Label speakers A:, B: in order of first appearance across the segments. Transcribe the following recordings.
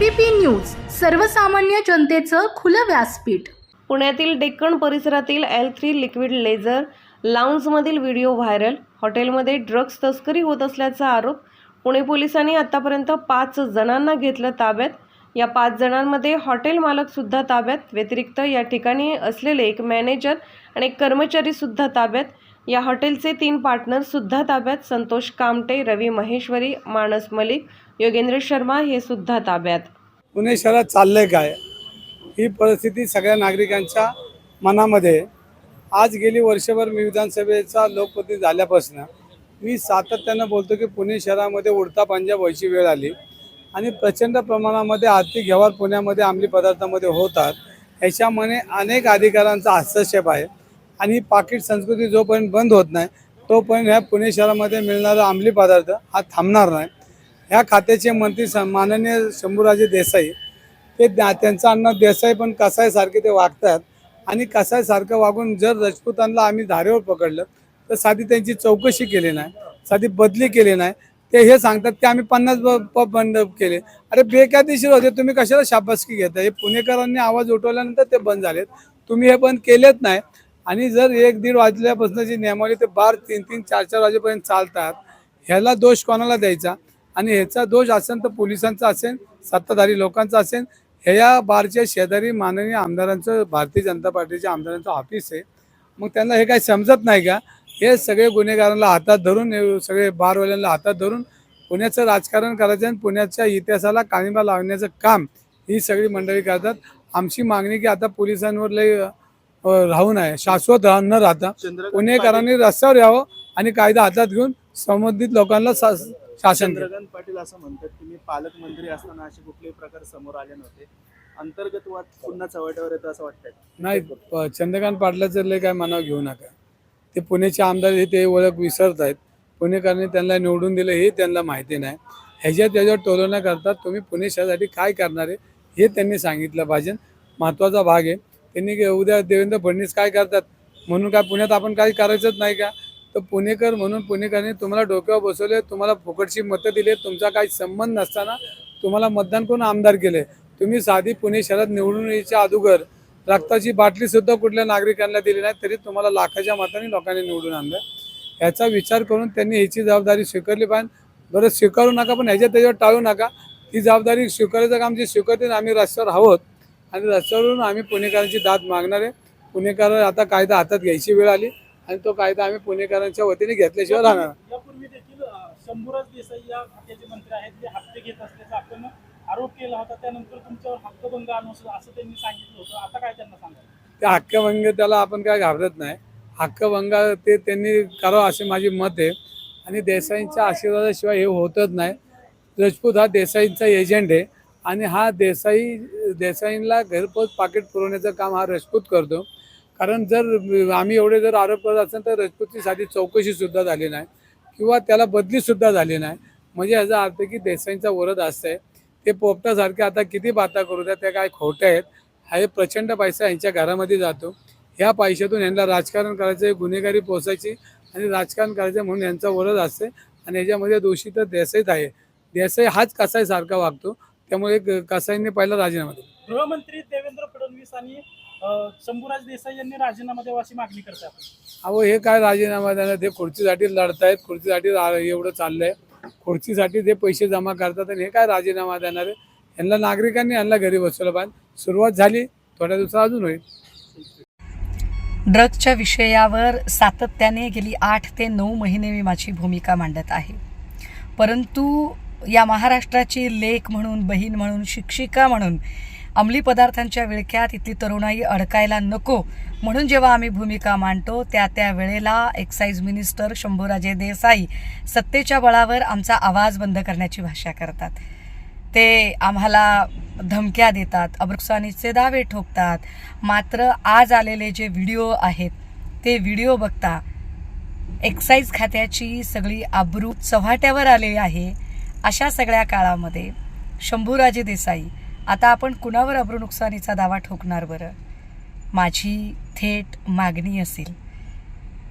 A: ABP news सर्वसामान्य जनतेचं खुलं व्यासपीठ.
B: पुण्यातील डेक्कन परिसरातील एल थ्री लिक्विड लेझर लाऊंजमधील व्हिडिओ व्हायरल. हॉटेलमध्ये ड्रग्ज तस्करी होत असल्याचा आरोप. पुणे पोलिसांनी आतापर्यंत पाच जणांना घेतलं ताब्यात. या पाच जणांमध्ये हॉटेल मालक सुद्धा ताब्यात. व्यतिरिक्त या ठिकाणी असलेले एक मॅनेजर आणि एक कर्मचारी सुद्धा ताब्यात. या हॉटेलचे तीन पार्टनर सुद्धा ताब्यात. संतोष कामटे रवी महेश्वरी मानस मलिक योगेंद्र शर्मा हे सुद्धा ताब्यात.
C: पुणे शहरात चाललंय काय? ही परिस्थिती सगळ्या नागरिकांच्या मनामध्ये आज गेली वर्षभर मी विधानसभेचा लोकप्रतिनिधी झाल्यापासून मी सातत्यानं बोलतो की पुणे शहरामध्ये उडता पंजाब व्हायची वेळ आली. आणि प्रचंड प्रमाणामध्ये आर्थिक व्यवहार पुण्यामध्ये अंमली पदार्थामध्ये होतात. ह्याच्यामुळे अनेक अधिकाऱ्यांचा हस्तक्षेप आहे. आणि पाकिट संस्कृती जोपर्यंत बंद होत नाही तोपर्यंत ह्या पुणे शहरामध्ये मिळणारा अंमली पदार्थ हा थांबणार नाही. ह्या खात्याचे मंत्री स- माननीय शंभूराजे देसाई ते त्या- त्यांचा अण्णा देसाई पण कसायसारखे ते वागतात. आणि कसायसारखं वागून जर राजपूतांना आम्ही धारेवर पकडलं तर साधी त्यांची चौकशी केली नाही साधी बदली केली नाही. ते हे सांगतात की आम्ही पन्नास ब- पब बंद केले. अरे बेकायदेशीर होते तुम्ही कशाला शाबासकी घेता हे पुणेकरांनी आवाज उठवल्यानंतर ते बंद झालेत. तुम्ही हे बंद केलेच नाही. आणि जर एक दीड वाजल्यापासून जी नियमावली ते बार तीन तीन चार चार वाजेपर्यंत चालतात. ह्याला दोष कोणाला द्यायचा? आणि ह्याचा दोष असेल तर पोलिसांचा असेल सत्ताधारी लोकांचा असेल. हे या बारच्या शेजारी माननीय आमदारांचं भारतीय जनता पार्टीच्या आमदारांचं ऑफिस आहे. मग त्यांना हे काही समजत नाही का? हे सगळे गुन्हेगारांना हातात धरून सगळे बारवाल्यांना हातात धरून पुण्याचं राजकारण करायचं आणि पुण्याच्या इतिहासाला कानिबा लावण्याचं काम ही सगळी मंडळी करतात. आमची मागणी की आता पोलिसांवर लई अ, राहू नये शाश्वत राह न राहता पुणेकरांनी रस्त्यावर यावं आणि कायदा हातात घेऊन संबंधित लोकांना शासन.
D: चंद्रकांत पाटील असं म्हणतात की मी पालकमंत्री असताना असे कुठलेही प्रकार समोर आले नव्हते. अंतर्गत वाद पुन्हा चव्हाट्यावर येतं असं वाटतंय.
C: नाही प- चंद्रकांत पाटलाचं लय काय मनावर घेऊ नका. ते पुण्याचे आमदार हे ते ओळख विसरत आहेत. पुणेकरांनी त्यांना निवडून दिलं हे त्यांना माहिती नाही. ह्याच्यात त्याच्यावर टोलवणं करतात तुम्ही पुणे शहरासाठी काय करणार आहे हे त्यांनी सांगितलं पाहिजे. महत्त्वाचा भाग आहे. त्यांनी उद्या देवेंद्र फडणवीस काय करतात? म्हणून काय पुण्यात आपण काही करायचंच नाही का? तर पुणेकर म्हणून पुणेकरांनी तुम्हाला डोक्यावर बसवले तुम्हाला फुकटची मतं दिली तुमचा काही संबंध नसताना तुम्हाला मतदान करून आमदार केले. तुम्ही साधी पुणे शहरात निवडून यायच्या अगोदर रक्ताची बाटलीसुद्धा कुठल्या नागरिकांना दिली नाही तरी तुम्हाला लाखाच्या मताने लोकांनी निवडून आणलं. ह्याचा विचार करून त्यांनी ह्याची जबाबदारी स्वीकारली पाहिजे. बरं स्वीकारू नका पण ह्याच्यात त्याच्यावर टाळू नका. ही जबाबदारी स्वीकारायचं काम जे स्वीकारते आम्ही रस्त्यावर आहोत आणि रस्त्यावरून आम्ही पुणेकरांची दाद मागणार आहे. पुणेकर आता कायदा हातात घ्यायची वेळ आली. आणि तो कायदा आम्ही पुणेकरांच्या वतीने घेतल्याशिवाय राहणार नाही.
E: यापूर्वी देखील अ, शंभूराज देसाई या खात्याचे मंत्री आहेत जे हप्ते घेत असल्याचा आपण आरोप केला होता त्यानंतर तुमच्यावर हक्कभंग आणू असं त्यांनी सांगितलं होतं. आता काय त्यांना सांगा
C: त्या हक्कभंग त्याला आपण काय घाबरत नाही. हक्कभंग ते त्यांनी करावं असे माझी मत आहे. आणि देसाईंच्या आशीर्वादाशिवाय हे होतच नाही. राजपूत हा देसाईंचा एजंट आहे. आणि हा देसाई देसाईंना घरपोच पाकिट पुरवण्याचं काम हा राजपूत करतो. कारण जर आम्ही एवढे जर आरोप करत असेल तर राजपूतची साधी चौकशीसुद्धा झाली नाही. किंवा त्याला बदलीसुद्धा झाली नाही. म्हणजे याचा अर्थ की देसाईंचा वरद असतंय. ते पोपटासारखे आता किती बाता करू द्या त्या काय खोट्या आहेत. हा हे प्रचंड पैसा यांच्या घरामध्ये जातो. ह्या पैशातून यांना राजकारण करायचं गुन्हेगारी पोचायची आणि राजकारण करायचं म्हणून यांचा वरद असते आणि याच्यामध्ये दोषी तर देसाईच आहे. देसाई हाच कसाईसारखा वागतो. त्यामुळे कसाईंनी पहिला राजीनामा दिला.
E: गृहमंत्री देवेंद्र फडणवीस आणि शंभूराज देसाई यांनी राजीनामा द्यावा अशी मागणी करते आपण.
C: अहो हे काय राजीनामा देणार? ते खुर्चीसाठी लढतायत खुर्चीसाठी एवढं चाललंय. खुर्चीसाठी ते पैसे जमा करतात आणि हे काय राजीनामा देणार आहे? यांना नागरिकांनी यांना घरी बसवलं पाहिजे. सुरुवात झाली थोड्या दिवसात अजून होईल.
F: ड्रग्जच्या विषयावर सातत्याने गेली आठ ते नऊ महिने मी माझी भूमिका मांडत आहे. परंतु या महाराष्ट्राची लेख म्हणून बहीण म्हणून शिक्षिका म्हणून अंमली पदार्थांच्या विळख्यात इथली तरुणाई अडकायला नको म्हणून जेव्हा आम्ही भूमिका मांडतो त्या त्या वेळेला एक्साईज मिनिस्टर शंभूराजे देसाई सत्तेच्या बळावर आमचा आवाज बंद करण्याची भाषा करतात. ते आम्हाला धमक्या देतात अब्रुकसानीचे दावे ठोकतात. मात्र आज आलेले जे व्हिडिओ आहेत ते व्हिडिओ बघता एक्साईज खात्याची सगळी आबरू चव्हाट्यावर आलेली आहे. अशा सगळ्या काळामध्ये शंभूराजे देसाई आता आपण कुणावर अब्रुनुकसानीचा दावा ठोकणार बरं? माझी थेट मागणी असेल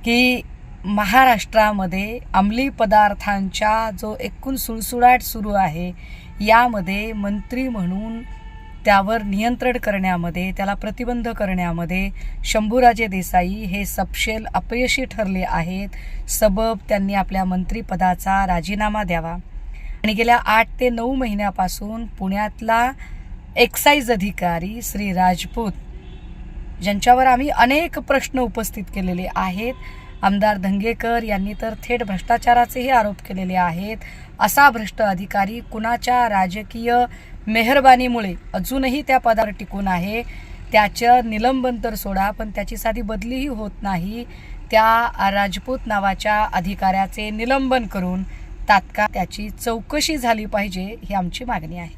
F: की महाराष्ट्रामध्ये अंमली पदार्थांच्या जो एकूण सुळसुळाट सुरू आहे यामध्ये मंत्री म्हणून त्यावर नियंत्रण करण्यामध्ये त्याला प्रतिबंध करण्यामध्ये शंभूराजे देसाई हे सपशेल अपयशी ठरले आहेत. सबब त्यांनी आपल्या मंत्रिपदाचा राजीनामा द्यावा. आणि गेल्या आठ ते नऊ महिन्यापासून पुण्यातला एक्साईज अधिकारी श्री राजपूत ज्यांच्यावर आम्ही अनेक प्रश्न उपस्थित केलेले आहेत. आमदार धंगेकर यांनी तर थेट भ्रष्टाचाराचेही आरोप केलेले आहेत. असा भ्रष्ट अधिकारी कुणाच्या राजकीय मेहरबानीमुळे अजूनही त्या पदावर टिकून आहे? त्याचं निलंबन तर सोडा पण त्याची साधी बदलीही होत नाही. त्या राजपूत नावाच्या अधिकाऱ्याचे निलंबन करून तात्काळ त्याची चौकशी झाली पाहिजे ही आमची मागणी आहे.